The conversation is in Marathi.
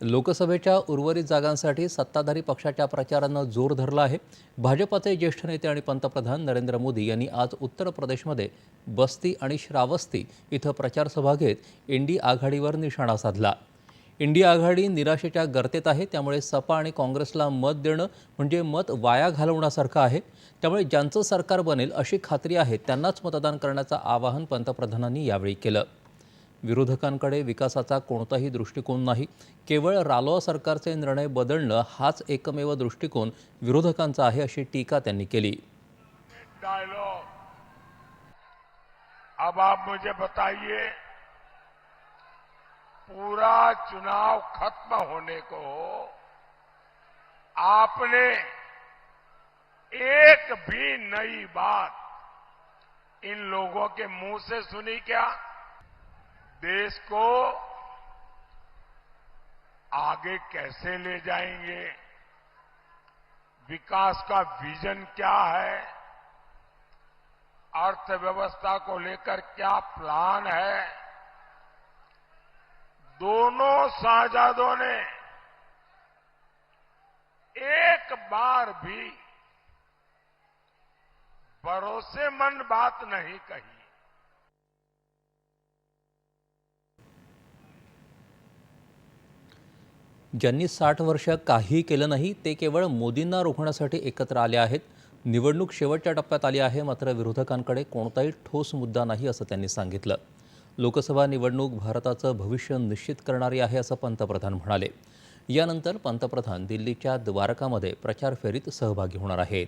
लोकसभेच्या उर्वरित जागांसाठी सत्ताधारी पक्षाच्या प्रचारानं जोर धरला आहे. भाजपाचे ज्येष्ठ नेते आणि पंतप्रधान नरेंद्र मोदी यांनी आज उत्तर प्रदेशमध्ये बस्ती आणि श्रावस्ती इथं प्रचारसभा घेत इंडी आघाडीवर निशाणा साधला. इंडी आघाडी निराशेच्या गर्तेत आहे त्यामुळे सपा आणि काँग्रेसला मत देणं म्हणजे मत वाया घालवण्यासारखं आहे. त्यामुळे ज्यांचं सरकार बनेल अशी खात्री आहे त्यांनाच मतदान करण्याचं आवाहन पंतप्रधानांनी यावेळी केलं. विरोधकांकडे विकासाचा कोणताही दृष्टिकोन नाही. केवळ रालोआ सरकारचे निर्णय बदलणं हाच एकमेव दृष्टिकोन विरोधकांचा आहे अशी टीका त्यांनी केली. अब आप मुझे बताइए पूरा चुनाव खत्म होने को आपने एक भी नई बात इन लोगों के मुंह से सुनी क्या? देश को आगे कैसे ले जाएँगे? विकास का विजन क्या है? अर्थव्यवस्था को लेकर क्या प्लान है? दोनों शाहजादों ने एक बार भी भरोसेमंद बात नहीं कही। ज्यांनी साठ वर्ष काही केलं नाही ते केवळ मोदींना रोखण्यासाठी एकत्र आले आहेत. निवडणूक शेवटच्या टप्प्यात आली आहे मात्र विरोधकांकडे कोणताही ठोस मुद्दा नाही असं त्यांनी सांगितलं. लोकसभा निवडणूक भारताचं भविष्य निश्चित करणारी आहे असं पंतप्रधान म्हणाले. यानंतर पंतप्रधान दिल्लीच्या द्वारकामध्ये प्रचार फेरीत सहभागी होणार आहेत.